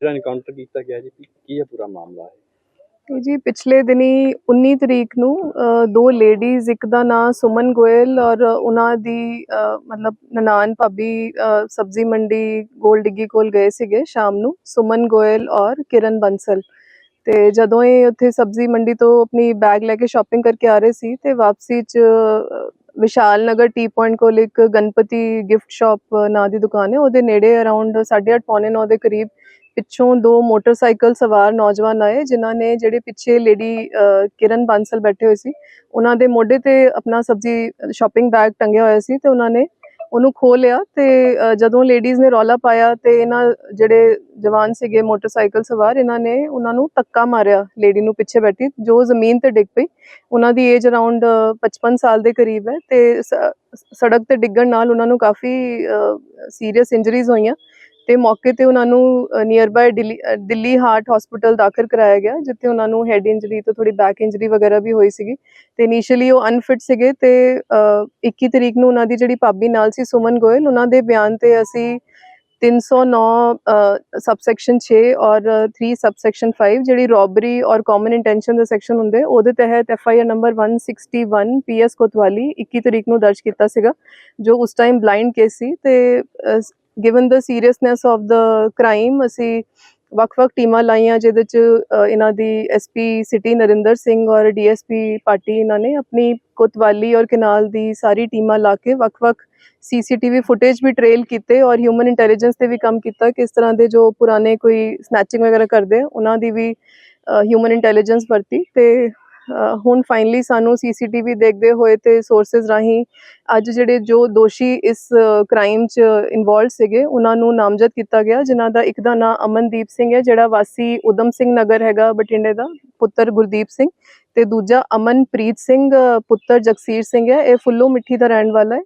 ਜਿਹੜਾ ਐਨਕਾਊਂਟਰ ਕੀਤਾ ਗਿਆ ਜੀ, ਕੀ- ਹੈ ਪੂਰਾ ਮਾਮਲਾ ਹੈ? ਤੇ ਜੀ ਪਿਛਲੇ ਦਿਨੀ 19 ਤਰੀਕ ਨੂੰ ਦੋ ਲੇਡੀਜ਼ ਇੱਕ ਦਾ ਨਾਂ ਸੁਮਨ ਗੋਇਲ ਔਰ ਉਹਨਾਂ ਦੀ ਮਤਲਬ ਨਨਾਨ ਭਾਬੀ ਸਬਜ਼ੀ ਮੰਡੀ ਗੋਲ ਡਿੱਗੀ ਕੋਲ ਗਏ ਸੀਗੇ ਸ਼ਾਮ ਨੂੰ, ਸੁਮਨ ਗੋਇਲ ਔਰ ਕਿਰਨ ਬੰਸਲ। ਤੇ ਜਦੋਂ ਇਹ ਉੱਥੇ ਸਬਜ਼ੀ ਮੰਡੀ ਤੋਂ ਆਪਣੀ ਬੈਗ ਲੈ ਕੇ ਸ਼ਾਪਿੰਗ ਕਰਕੇ ਆ ਰਹੇ ਸੀ, ਤੇ ਵਾਪਸੀ 'ਚ ਵਿਸ਼ਾਲ ਨਗਰ ਟੀ ਪੁਆਇੰਟ ਕੋਲ ਇੱਕ ਗਣਪਤੀ ਗਿਫਟ ਸ਼ਾਪ ਨਾਂ ਦੀ ਦੁਕਾਨ ਹੈ। ਉਹਦੇ ਨੇੜੇ ਅਰਾਊਂਡ 8:30 ਪੌਣੇ 9 ਦੇ ਕਰੀਬ ਪਿੱਛੋਂ ਦੋ ਮੋਟਰਸਾਈਕਲ ਸਵਾਰ ਨੌਜਵਾਨ ਆਏ, ਜਿਨ੍ਹਾਂ ਨੇ ਜਿਹੜੇ ਪਿੱਛੇ ਲੇਡੀ ਕਿਰਨ ਬਾਂਸਲ ਬੈਠੇ ਹੋਏ ਸੀ। ਉਹਨਾਂ ਦੇ ਮੋਢੇ ਤੇ ਆਪਣਾ ਸਬਜ਼ੀ ਸ਼ਾਪਿੰਗ ਬੈਗ ਟੰਗਿਆ ਹੋਇਆ ਸੀ ਤੇ ਉਹਨਾਂ ਨੇ ਉਹਨੂੰ ਖੋਹ ਲਿਆ ਤੇ ਜਦੋਂ ਲੇਡੀਜ਼ ਨੇ ਰੌਲਾ ਪਾਇਆ ਤੇ ਇਹਨਾਂ ਜਿਹੜੇ ਜਵਾਨ ਸੀਗੇ ਮੋਟਰਸਾਈਕਲ ਸਵਾਰ, ਇਹਨਾਂ ਨੇ ਉਹਨਾਂ ਨੂੰ ਧੱਕਾ ਮਾਰਿਆ ਲੇਡੀ ਨੂੰ ਪਿੱਛੇ ਬੈਠੀ, ਜੋ ਜ਼ਮੀਨ ਤੇ ਡਿੱਗ ਪਈ। ਉਹਨਾਂ ਦੀ ਏਜ ਅਰਾਊਂਡ 55 ਸਾਲ ਦੇ ਕਰੀਬ ਹੈ ਤੇ ਸੜਕ ਤੇ ਡਿੱਗਣ ਨਾਲ ਉਹਨਾਂ ਨੂੰ ਕਾਫੀ ਸੀਰੀਅਸ ਇੰਜਰੀਜ਼ ਹੋਈਆਂ। ਤੇ ਮੌਕੇ ਤੇ ਉਹਨਾਂ ਨੂੰ nearby Delhi Delhi heart hospital ਦਾਖਲ ਕਰਾਇਆ ਗਿਆ ਜਿੱਥੇ ਉਹਨਾਂ ਨੂੰ ਹੈਡ ਇੰਜਰੀ ਤੋਂ ਥੋੜੀ ਬੈਕ ਇੰਜਰੀ ਵਗੈਰਾ ਵੀ ਹੋਈ ਸੀਗੀ। ਤੇ ਇਨੀਸ਼ੀਅਲੀ ਉਹ ਅਨਫਿਟ ਸੀਗੇ ਤੇ ਅ, 21 ਤਰੀਕ ਨੂੰ ਉਹਨਾਂ ਦੀ ਜਿਹੜੀ ਭਾਬੀ ਨਾਲ ਸੀ ਸੁਮਨ ਗੋਇਲ ਉਹਨਾਂ ਦੇ ਬਿਆਨ ਤੇ ਅਸੀਂ 309 ਸਬਸੈਕਸ਼ਨ 6 ਔਰ 3 ਸਬਸੈਕਸ਼ਨ 5 ਜਿਹੜੀ ਰੋਬਰੀ ਔਰ ਕਾਮਨ ਇੰਟੈਂਸ਼ਨ ਦੇ ਸੈਕਸ਼ਨ ਹੁੰਦੇ ਉਹਦੇ ਤਹਿਤ F I R number 161 PS Kotwali 21 ਤਰੀਕ ਨੂੰ ਦਰਜ ਕੀਤਾ ਸੀਗਾ ਜੋ ਉਸ ਟਾਈਮ ਬਲਾਈਂਡ ਕੇਸ ਸੀ ਤੇ given the seriousness of the crime ਅਸੀਂ ਵੱਖ-ਵੱਖ ਟੀਮਾਂ ਲਾਈਆਂ, ਜਿਹਦੇ ਚ ਇਹਨਾਂ ਦੀ ਐਸਪੀ ਸਿਟੀ ਨਰਿੰਦਰ ਸਿੰਘ ਔਰ ਡੀਐਸਪੀ ਪਾਰਟੀ ਇਹਨਾਂ ਨੇ ਆਪਣੀ ਕੋਤਵਾਲੀ ਔਰ ਕਿਨਾਲ ਦੀ ਸਾਰੀ ਟੀਮਾਂ ਲਾ ਕੇ ਵੱਖ-ਵੱਖ ਸੀਸੀਟੀਵੀ ਫੁਟੇਜ ਵੀ ਟ੍ਰੇਲ ਕੀਤੇ ਔਰ ਹਿਊਮਨ ਇੰਟੈਲੀਜੈਂਸ ਤੇ ਵੀ ਕੰਮ ਕੀਤਾ ਕਿ ਇਸ ਤਰ੍ਹਾਂ ਦੇ ਜੋ ਪੁਰਾਣੇ ਕੋਈ ਸਨੈਚਿੰਗ ਵਗੈਰਾ ਕਰਦੇ ਉਹਨਾਂ ਦੀ ਵੀ ਹਿਊਮਨ ਇੰਟੈਲੀਜੈਂਸ ਵਰਤੀ ਤੇ ਹੁਣ ਫਾਈਨਲੀ ਸਾਨੂੰ ਸੀਸੀਟੀਵੀ ਦੇਖਦੇ ਹੋਏ ਤੇ ਸੋਰਸਸ ਰਾਹੀਂ ਅੱਜ ਜਿਹੜੇ ਜੋ ਦੋਸ਼ੀ ਇਸ ਕ੍ਰਾਈਮ 'ਚ ਇਨਵੋਲਡ ਸੀਗੇ, ਉਹਨਾਂ ਨੂੰ ਨਾਮਜ਼ਦ ਕੀਤਾ ਗਿਆ, ਜਿਨ੍ਹਾਂ ਦਾ ਇੱਕ ਦਾ ਨਾਮ ਅਮਨਦੀਪ ਸਿੰਘ ਹੈ, ਜਿਹੜਾ ਵਾਸੀ ਉਦਮ ਸਿੰਘ ਨਗਰ ਹੈਗਾ ਬਠਿੰਡੇ ਦਾ, ਪੁੱਤਰ ਗੁਰਦੀਪ ਸਿੰਘ ਤੇ ਦੂਜਾ ਅਮਨਪ੍ਰੀਤ ਸਿੰਘ ਪੁੱਤਰ ਜਗਸੀਰ ਸਿੰਘ ਹੈ, ਇਹ ਫੁੱਲੋ ਮਿੱਠੀ ਦਾ ਰਹਿਣ ਵਾਲਾ ਹੈ।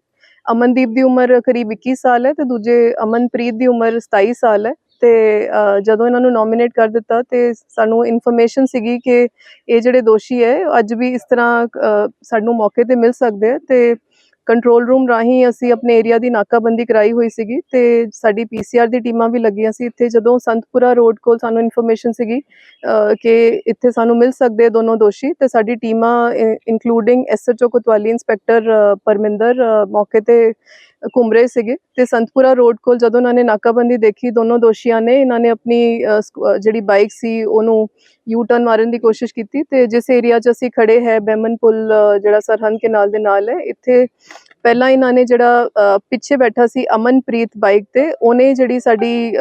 ਅਮਨਦੀਪ ਦੀ ਉਮਰ ਕਰੀਬ 21 ਸਾਲ ਹੈ ਤੇ ਦੂਜੇ ਅਮਨਪ੍ਰੀਤ ਦੀ ਉਮਰ 27 ਸਾਲ ਹੈ। ਤੇ ਜਦੋਂ ਇਹਨਾਂ ਨੂੰ ਨੋਮੀਨੇਟ ਕਰ ਦਿੱਤਾ ਤੇ ਸਾਨੂੰ ਇਨਫੋਰਮੇਸ਼ਨ ਸੀਗੀ ਕਿ ਇਹ ਜਿਹੜੇ ਦੋਸ਼ੀ ਹੈ, ਅੱਜ ਵੀ ਇਸ ਤਰ੍ਹਾਂ ਸਾਨੂੰ ਮੌਕੇ ਤੇ ਮਿਲ ਸਕਦੇ ਆ ਤੇ ਕੰਟਰੋਲ ਰੂਮ ਰਾਹੀਂ ਅਸੀਂ ਆਪਣੇ ਏਰੀਆ ਦੀ ਨਾਕਾਬੰਦੀ ਕਰਾਈ ਹੋਈ ਸੀਗੀ ਤੇ ਸਾਡੀ ਪੀਸੀਆਰ ਦੀ ਟੀਮਾਂ ਵੀ ਲੱਗੀਆਂ ਸੀ। ਇੱਥੇ ਜਦੋਂ ਸੰਤਪੁਰਾ ਰੋਡ ਕੋਲ ਸਾਨੂੰ ਇਨਫੋਰਮੇਸ਼ਨ ਸੀਗੀ ਕਿ ਇੱਥੇ ਸਾਨੂੰ ਮਿਲ ਸਕਦੇ ਦੋਨੋਂ ਦੋਸ਼ੀ ਤੇ ਸਾਡੀ ਟੀਮਾਂ including SHO Kotwali inspector Parminder ਮੌਕੇ ਤੇ ਘੁੰਮ ਰਹੇ ਸੀਗੇ ਤੇ ਸੰਤਪੁਰਾ ਰੋਡ ਕੋਲ ਜਦੋਂ ਉਹਨਾਂ ਨੇ ਨਾਕਾਬੰਦੀ ਦੇਖੀ, ਦੋਨੋਂ ਦੋਸ਼ੀਆਂ ਨੇ ਇਹਨਾਂ ਨੇ ਆਪਣੀ ਸਕੂ- ਜਿਹੜੀ ਬਾਈਕ ਸੀ, ਉਹਨੂੰ ਯੂ ਟਰਨ ਮਾਰਨ ਦੀ ਕੋਸ਼ਿਸ਼ ਕੀਤੀ ਤੇ ਜਿਸ ਏਰੀਆ 'ਚ ਅਸੀਂ ਖੜੇ ਹੈ ਬੈਮਨ ਪੁਲ ਜਿਹੜਾ ਸਰਹੰਦ ਕੇ ਦੇ ਨਾਲ ਹੈ ਇੱਥੇ ਪਹਿਲਾਂ ਇਹਨਾਂ ਨੇ ਜਿਹੜਾ ਅ, ਪਿੱਛੇ ਬੈਠਾ ਸੀ ਅਮਨਪ੍ਰੀਤ ਬਾਈਕ ਤੇ ਉਹਨੇ ਜਿਹੜੀ ਸਾਡੀ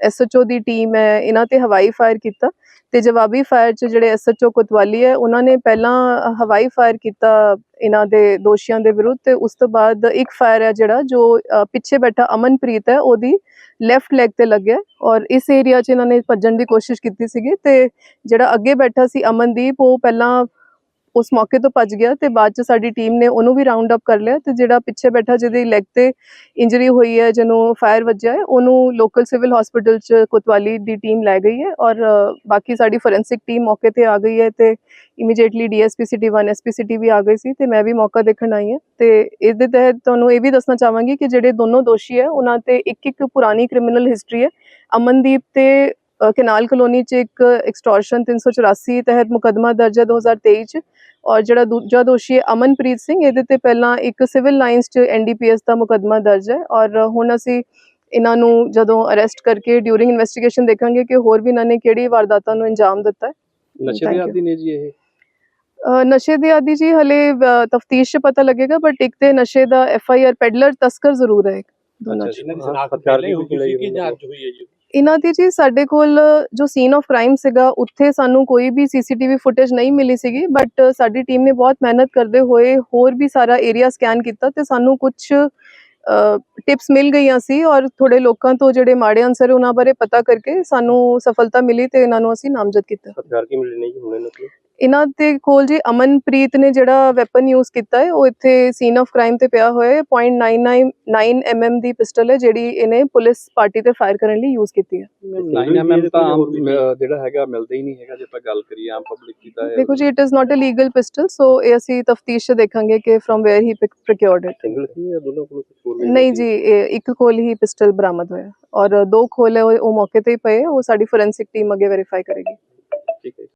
ਐਸਐਚਓ ਦੀ ਟੀਮ ਹੈ, ਇਹਨਾਂ ਤੇ ਹਵਾਈ ਫਾਇਰ ਕੀਤਾ ਤੇ ਜਵਾਬੀ ਫਾਇਰ 'ਚ ਜਿਹੜੇ ਐਸਐਚਓ ਕੋਤਵਾਲੀ ਹੈ, ਉਹਨਾਂ ਨੇ ਪਹਿਲਾਂ ਹਵਾਈ ਫਾਇਰ ਕੀਤਾ ਇਹਨਾਂ ਦੇ ਦੋਸ਼ੀਆਂ ਦੇ ਵਿਰੁੱਧ ਤੇ ਉਸ ਤੋਂ ਬਾਅਦ ਇੱਕ ਫਾਇਰ ਹੈ ਜਿਹੜਾ ਜੋ ਪਿੱਛੇ ਬੈਠਾ ਅਮਨਪ੍ਰੀਤ ਹੈ, ਉਹਦੀ ਲੈਫਟ ਲੈਗ ਤੇ ਲੱਗਿਆ ਔਰ ਇਸ ਏਰੀਆ 'ਚ ਇਹਨਾਂ ਨੇ ਭੱਜਣ ਦੀ ਕੋਸ਼ਿਸ਼ ਕੀਤੀ ਸੀਗੀ ਤੇ ਜਿਹੜਾ ਅੱਗੇ ਬੈਠਾ ਸੀ ਅਮਨਦੀਪ, ਉਹ ਪਹਿਲਾਂ ਉਸ ਮੌਕੇ ਤੋਂ ਭੱਜ ਗਿਆ ਤੇ ਬਾਅਦ ਚ ਸਾਡੀ ਟੀਮ ਨੇ ਉਹਨੂੰ ਵੀ ਰਾਉਂਡ ਅਪ ਕਰ ਲਿਆ ਤੇ ਜਿਹੜਾ ਪਿੱਛੇ ਬੈਠਾ ਜਿਹਦੀ ਲੈਗ ਤੇ ਇੰਜਰੀ ਹੋਈ ਹੈ, ਜਿਹਨੂੰ ਫਾਇਰ ਵੱਜਿਆ ਹੈ, ਉਹਨੂੰ ਲੋਕਲ ਸਿਵਲ ਹਸਪੀਟਲ ਚ ਕੋਤਵਾਲੀ ਦੀ ਟੀਮ ਲੈ ਗਈ ਹੈ ਔਰ ਬਾਕੀ ਸਾਡੀ ਫੋਰੈਂਸਿਕ ਟੀਮ ਮੌਕੇ ਤੇ ਆ ਗਈ ਹੈ ਤੇ immediately DSP city 1 SP city ਵੀ ਆ ਗਈ ਸੀ ਤੇ ਮੈਂ ਵੀ ਮੌਕਾ ਦੇਖਣ ਆਈ ਹਾਂ ਤੇ ਇਸ ਦੇ ਤਹਿਤ ਤੁਹਾਨੂੰ ਇਹ ਵੀ ਦੱਸਣਾ ਚਾਹਾਂਗੀ ਕਿ ਜਿਹੜੇ ਦੋਨੋਂ ਦੋਸ਼ੀ ਹੈ, ਉਹਨਾਂ ਤੇ ਇੱਕ ਇੱਕ ਪੁਰਾਣੀ ਕ੍ਰਿਮੀਨਲ ਹਿਸਟਰੀ ਹੈ, ਅਮਨਦੀਪ ਤੇ ਕਨਾਲ ਕਲੋਨੀ ਚ ਇੱਕ ਐਕਸਟੋਰਸ਼ਨ 384 ਤਹਿਤ ਮੁਕੱਦਮਾ ਦਰਜ ਹੈ 2023 ਚ ਔਰ ਜਿਹੜਾ ਦੂਜਾ ਦੋਸ਼ੀ ਹੈ ਅਮਨਪ੍ਰੀਤ ਸਿੰਘ ਇਹਦੇ ਤੇ ਪਹਿਲਾਂ ਇੱਕ ਸਿਵਲ ਲਾਈਨਸ ਚ ਐਨਡੀਪੀਐਸ ਦਾ ਮੁਕੱਦਮਾ ਦਰਜ ਹੈ ਔਰ ਹੁਣ ਅਸੀਂ ਇਹਨਾਂ ਨੂੰ ਜਦੋਂ ਅਰੈਸਟ ਕਰਕੇ ਡਿਊਰਿੰਗ ਇਨਵੈਸਟੀਗੇਸ਼ਨ ਦੇਖਾਂਗੇ ਕਿ ਹੋਰ ਵੀ ਇਹਨਾਂ ਨੇ ਕਿਹੜੀ ਵਾਰਦਾਤਾਂ ਨੂੰ ਅੰਜਾਮ ਦਿੱਤਾ ਹੈ। ਨਸ਼ੇ ਦੇ. ਆਦੀ ਨੇ ਜੀ ਇਹ? ਨਸ਼ੇ ਦੇ ਆਦੀ ਜੀ ਹਲੇ ਤਫਤੀਸ਼ 'ਚ ਪਤਾ ਲੱਗੇਗਾ ਬਟ ਇੱਕ ਤੇ ਨਸ਼ੇ ਦਾ ਐਫ ਆਈ ਆਰ ਪੈਡਲਰ ਤਸਕਰ ਜ਼ਰੂਰ ਹੈ ਦੋਨਾਂ 'ਚ ਜੀ ਇਹਨਾਂ ਦੀ ਜਾਂ ਸਾਡੇ ਕੋਲ ਜੋ ਸੀਨ ਆਫ ਕ੍ਰਾਈਮ ਸੀਗਾ ਉੱਥੇ ਸਾਨੂੰ ਕੋਈ ਵੀ ਸੀਸੀਟੀਵੀ ਫੁਟੇਜ ਨਹੀਂ ਮਿਲੀ ਸੀਗੀ ਬਟ ਸਾਡੀ ਟੀਮ ਨੇ ਬਹੁਤ ਮਿਹਨਤ ਕਰਦੇ ਹੋਏ ਹੋਰ ਵੀ ਸਾਰਾ ਏਰੀਆ ਸਕੈਨ ਕੀਤਾ ਤੇ ਸਾਨੂੰ ਕੁਝ ਟਿਪਸ ਮਿਲ ਗਈਆਂ ਸੀ ਔਰ ਥੋੜੇ ਲੋਕਾਂ ਤੋਂ ਜਿਹੜੇ ਮਾੜੇ ਅਨਸਰ ਉਹਨਾਂ ਬਾਰੇ ਪਤਾ ਕਰਕੇ ਸਾਨੂੰ ਸਫਲਤਾ ਮਿਲੀ ਤੇ ਇਹਨਾਂ ਨੂੰ ਅਸੀਂ ਨਾਮਜ਼ਦ ਕੀਤਾ। ਹਥਿਆਰ ਕੀ ਮਿਲੇ ਨੇ ਜੀ ਹੁਣ ਇਹਨਾਂ ਕੋਲ ਇਹਨਾਂ ਦੇ ਕੋਲ ਜੀ ਅਮਨਪ੍ਰੀਤ ਨੇ ਜਿਹੜਾ ਵੈਪਨ ਯੂਜ਼ ਕੀਤਾ ਹੈ ਉਹ ਇੱਥੇ ਸੀਨ ਆਫ ਕ੍ਰਾਈਮ ਤੇ ਪਿਆ ਹੋਇਆ ਹੈ .999 mm ਦੀ ਪਿਸਟਲ ਹੈ ਜਿਹੜੀ ਇਹਨੇ ਪੁਲਿਸ ਪਾਰਟੀ ਤੇ ਫਾਇਰ ਕਰਨ ਲਈ ਯੂਜ਼ ਕੀਤੀ ਹੈ 9 mm ਤਾਂ ਆਮ, ਅਹ, ਜਿਹੜਾ ਹੈਗਾ ਮਿਲਦਾ ਹੀ ਨਹੀਂ ਹੈਗਾ ਜੇ ਆਪਾਂ ਗੱਲ ਕਰੀਏ ਆਮ ਪਬਲਿਕ ਦੀ ਤਾਂ ਦੇਖੋ ਜੀ it is not a legal pistol so ਇਹ ਅਸੀਂ ਤਫਤੀਸ਼ ਚ ਦੇਖਾਂਗੇ ਕਿ from where he procured it single ਸੀ ਜਾਂ ਦੋਨੋਂ ਕੋਲ ਕੁਝ ਹੋਰ ਵੀ ਨਹੀਂ ਜੀ ਇਹ ਇੱਕ ਕੋਲ ਹੀ ਪਿਸਟਲ ਬਰਾਮਦ ਹੋਇਆ ਔਰ ਦੋ ਖੋਲ ਹੈ ਉਹ ਉਹ ਮੌਕੇ ਤੇ ਹੀ ਪਏ ਉਹ ਸਾਡੀ ਫੋਰੈਂਸਿਕ ਟੀਮ ਅੱਗੇ ਵੈਰੀਫਾਈ ਕਰੇਗੀ ਠੀਕ ਹੈ ਜੀ।